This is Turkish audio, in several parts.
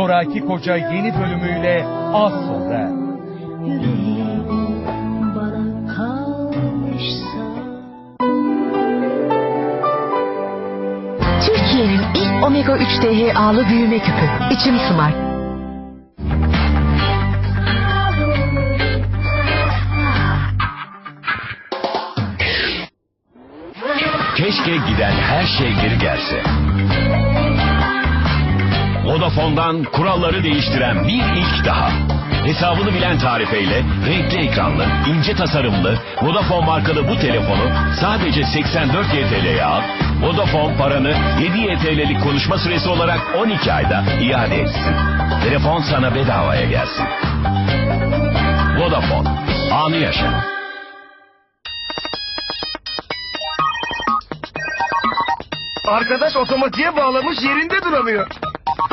Zoraki Koca yeni bölümüyle az sonra. Yüreğim bana kalmışsa Türkiye'nin ilk omega 3 DHA'lı büyüme küpü. İçim Smart. Keşke giden her şey geri gelse. Vodafone'dan kuralları değiştiren bir ilk daha. Hesabını bilen tarifeyle renkli ekranlı, ince tasarımlı Vodafone markalı bu telefonu sadece 84 YTL'ye al. Vodafone paranı 7 YTL'lik konuşma süresi olarak 12 ayda iade etsin. Telefon sana bedavaya gelsin. Vodafone. Anı yaşa. Arkadaş otomatiğe bağlamış yerinde duramıyor.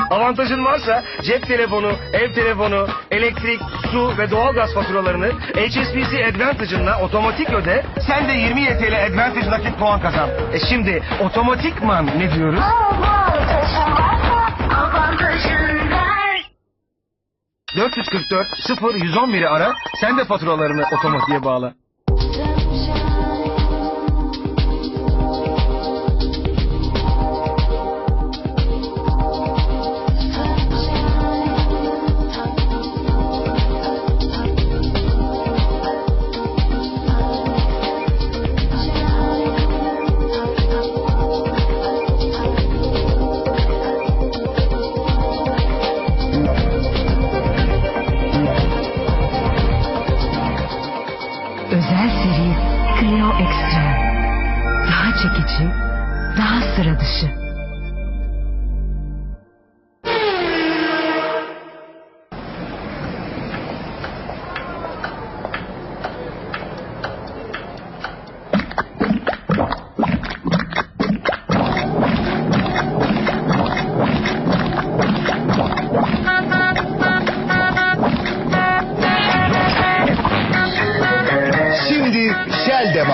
Avantajın varsa cep telefonu, ev telefonu, elektrik, su ve doğalgaz faturalarını HSBC Advantage'ınla otomatik öde. Sen de 20 YTL Advantage nakit puan kazan. E şimdi otomatikman ne diyoruz? Avantajın varsa avantajın ver 444 0 111'i ara. Sen de faturalarını otomatiğe bağla. Çekici, daha sıra dışı.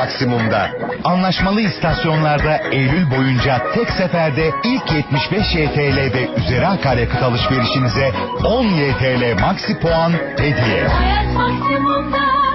Maksimumda. Anlaşmalı istasyonlarda Eylül boyunca tek seferde ilk 75 YTL ve üzeri akaryakıt alışverişinize 10 YTL maksi puan hediye. Hayat maksimumda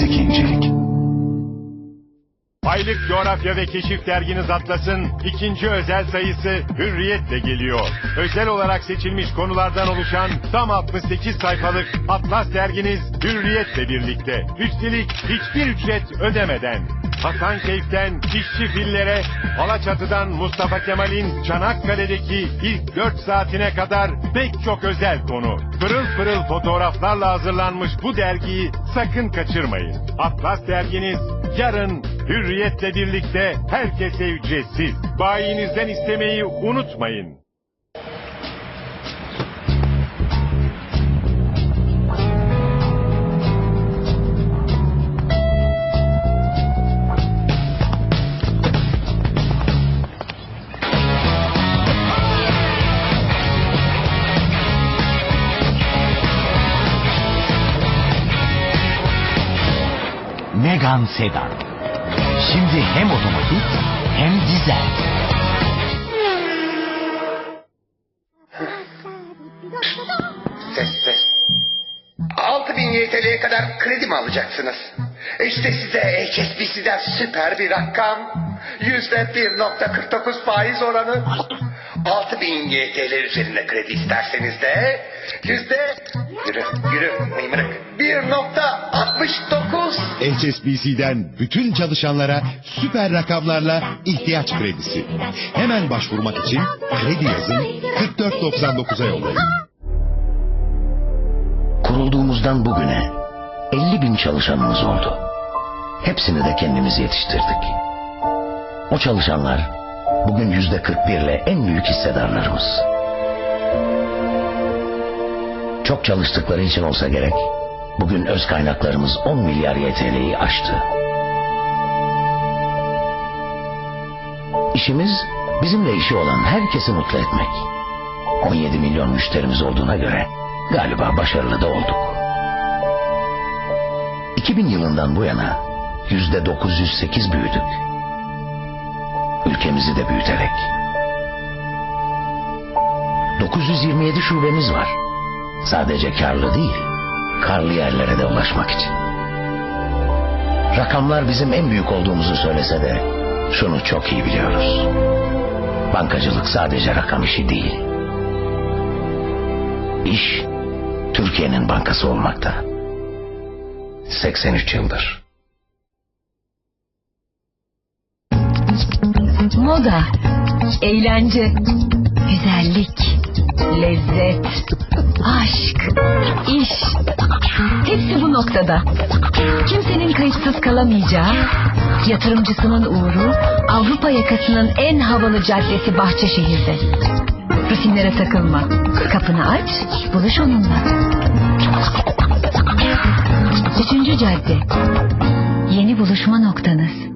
hayalinizdeki incelik. Aylık Coğrafya ve Keşif Derginiz Atlas'ın ikinci özel sayısı Hürriyet'le geliyor. Özel olarak seçilmiş konulardan oluşan tam 68 sayfalık Atlas derginiz Hürriyet'le birlikte. Üstelik hiçbir ücret ödemeden. Hasankeyf'ten işçi fillere, Alaçatı'dan Mustafa Kemal'in Çanakkale'deki ilk 4 saatine kadar pek çok özel konu. Pırıl pırıl fotoğraflarla hazırlanmış bu dergiyi sakın kaçırmayın. Atlas derginiz yarın Hürriyet'le birlikte herkese ücretsiz. Bayinizden istemeyi unutmayın. Megan Sedan. Şimdi hem otomatik hem dizel. Ses ses. 6000 YTL'ye kadar kredi mi alacaksınız? İşte size HSBC'den süper bir rakam. Yüzde 1.49 faiz oranı. 6000 YTL üzerine kredi isterseniz de yüzde yürü yürü mıymırık 1.69 HSBC'den bütün çalışanlara süper rakamlarla ihtiyaç kredisi. Hemen başvurmak için kredi yazın 4499'a yollayın. Kurulduğumuzdan bugüne 50 bin çalışanımız oldu. Hepsini de kendimiz yetiştirdik. O çalışanlar bugün yüzde 41 ile en büyük hissedarlarımız. Çok çalıştıkları için olsa gerek bugün öz kaynaklarımız 10 milyar YTL'yi aştı. İşimiz bizimle işi olan herkesi mutlu etmek. 17 milyon müşterimiz olduğuna göre galiba başarılı da olduk. 2000 yılından bu yana yüzde 908 büyüdük. Ülkemizi de büyüterek. 927 şubemiz var. Sadece karlı değil, karlı yerlere de ulaşmak için. Rakamlar bizim en büyük olduğumuzu söylese de şunu çok iyi biliyoruz. Bankacılık sadece rakam işi değil. İş Türkiye'nin bankası olmakta. 83 yıldır. Moda, eğlence, güzellik, lezzet, aşk, iş. Hepsi bu noktada. Kimsenin kayıtsız kalamayacağı, yatırımcısının uğru, Avrupa yakasının en havalı caddesi Bahçeşehir'de. Rutinlere takılma. Kapını aç, buluş onunla. Üçüncü cadde. Yeni buluşma noktanız.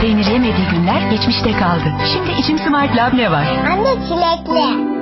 Peynir yemediği günler geçmişte kaldı. Şimdi içim Smart Lab ne var? Anne çilekli.